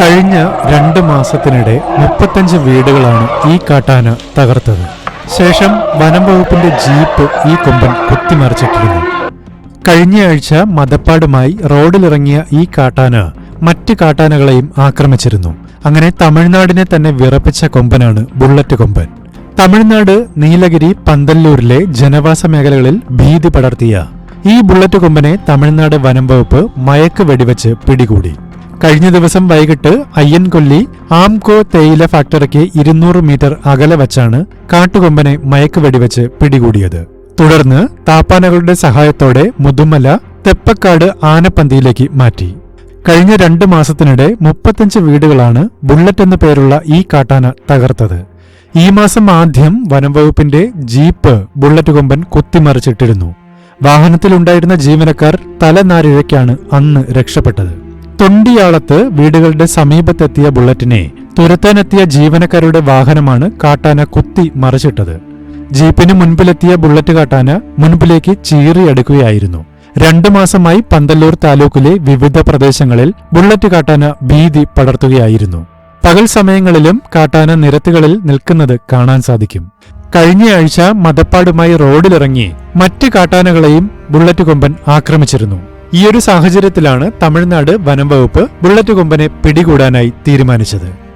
കഴിഞ്ഞ രണ്ട് മാസത്തിനിടെ മുപ്പത്തഞ്ച് വീടുകളാണ് ഈ കാട്ടാന തകർത്തത്. ശേഷം വനം വകുപ്പിന്റെ ജീപ്പ് ഈ കൊമ്പൻ കുത്തിമറിച്ചിട്ടിരുന്നു. കഴിഞ്ഞയാഴ്ച മതപ്പാടുമായി റോഡിലിറങ്ങിയ ഈ കാട്ടാന മറ്റ് കാട്ടാനകളെയും ആക്രമിച്ചിരുന്നു. അങ്ങനെ തമിഴ്നാടിനെ തന്നെ വിറപ്പിച്ച കൊമ്പനാണ് ബുള്ളറ്റ് കൊമ്പൻ. തമിഴ്നാട് നീലഗിരി പന്തല്ലൂരിലെ ജനവാസ മേഖലകളിൽ ഭീതി പടർത്തിയ ഈ ബുള്ളറ്റ് കൊമ്പനെ തമിഴ്നാട് വനം വകുപ്പ് മയക്ക് വെടിവെച്ച് പിടികൂടി. കഴിഞ്ഞ ദിവസം വൈകിട്ട് അയ്യൻകൊല്ലി ആംകോ തേയില ഫാക്ടറിക്ക് ഇരുന്നൂറ് മീറ്റർ അകലെ വച്ചാണ് കാട്ടുകൊമ്പനെ മയക്ക് വെടിവെച്ച് പിടികൂടിയത്. തുടർന്ന് താപ്പാനകളുടെ സഹായത്തോടെ മുതുമല തെപ്പക്കാട് ആനപ്പന്തിയിലേക്ക് മാറ്റി. കഴിഞ്ഞ രണ്ട് മാസത്തിനിടെ മുപ്പത്തഞ്ച് വീടുകളാണ് ബുള്ളറ്റ് എന്ന പേരുള്ള ഈ കാട്ടാന തകർത്തത്. ഈ മാസം ആദ്യം വനംവകുപ്പിന്റെ ജീപ്പ് ബുള്ളറ്റ് കൊമ്പൻ കുത്തിമറിച്ചിട്ടിരുന്നു. വാഹനത്തിലുണ്ടായിരുന്ന ജീവനക്കാർ തലനാരിഴയ്ക്കാണ് അന്ന് രക്ഷപ്പെട്ടത്. തൊണ്ടിയാളത്ത് വീടുകളുടെ സമീപത്തെത്തിയ ബുള്ളറ്റിനെ തുരത്താനെത്തിയ ജീവനക്കാരുടെ വാഹനമാണ് കാട്ടാന കുത്തി മറിച്ചിട്ടത്. ജീപ്പിന് മുൻപിലെത്തിയ ബുള്ളറ്റ് കാട്ടാന മുൻപിലേക്ക് ചീറിയടുക്കുകയായിരുന്നു രണ്ടു മാസമായി പന്തല്ലൂർ താലൂക്കിലെ വിവിധ പ്രദേശങ്ങളിൽ ബുള്ളറ്റ് കാട്ടാന ഭീതി പടർത്തുകയായിരുന്നു. പകൽ സമയങ്ങളിലും കാട്ടാന നിരത്തുകളിൽ നിൽക്കുന്നത് കാണാൻ സാധിക്കും. കഴിഞ്ഞയാഴ്ച മതപ്പാടുമായി റോഡിലിറങ്ങി മറ്റ് കാട്ടാനകളെയും ബുള്ളറ്റ് കൊമ്പൻ ആക്രമിച്ചിരുന്നു. ഈയൊരു സാഹചര്യത്തിലാണ് തമിഴ്നാട് വനം വകുപ്പ് ബുള്ളറ്റ് കൊമ്പനെ പിടികൂടാനായി തീരുമാനിച്ചത്.